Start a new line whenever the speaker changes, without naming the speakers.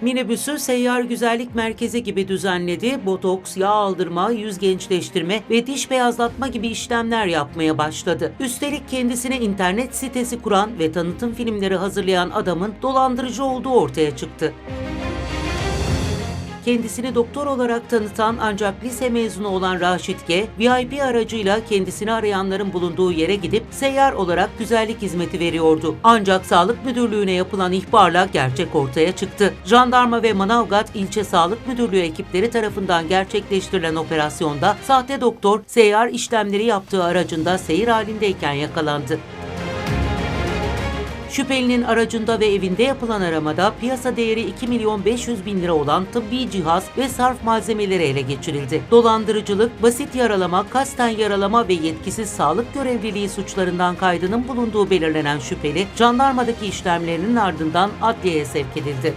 Minibüsü seyyar güzellik merkezi gibi düzenledi. Botoks, yağ aldırma, yüz gençleştirme ve diş beyazlatma gibi işlemler yapmaya başladı. Üstelik kendisine internet sitesi kuran ve tanıtım filmleri hazırlayan adamın dolandırıcı olduğu ortaya çıktı. Kendisini doktor olarak tanıtan ancak lise mezunu olan Raşit G, VIP aracıyla kendisini arayanların bulunduğu yere gidip seyyar olarak güzellik hizmeti veriyordu. Ancak sağlık müdürlüğüne yapılan ihbarla gerçek ortaya çıktı. Jandarma ve Manavgat İlçe Sağlık Müdürlüğü ekipleri tarafından gerçekleştirilen operasyonda sahte doktor seyyar işlemleri yaptığı aracında seyir halindeyken yakalandı. Şüphelinin aracında ve evinde yapılan aramada piyasa değeri 2 milyon 500 bin lira olan tıbbi cihaz ve sarf malzemeleri ele geçirildi. Dolandırıcılık, basit yaralama, kasten yaralama ve yetkisiz sağlık görevliliği suçlarından kaydının bulunduğu belirlenen şüpheli, jandarmadaki işlemlerinin ardından adliyeye sevk edildi.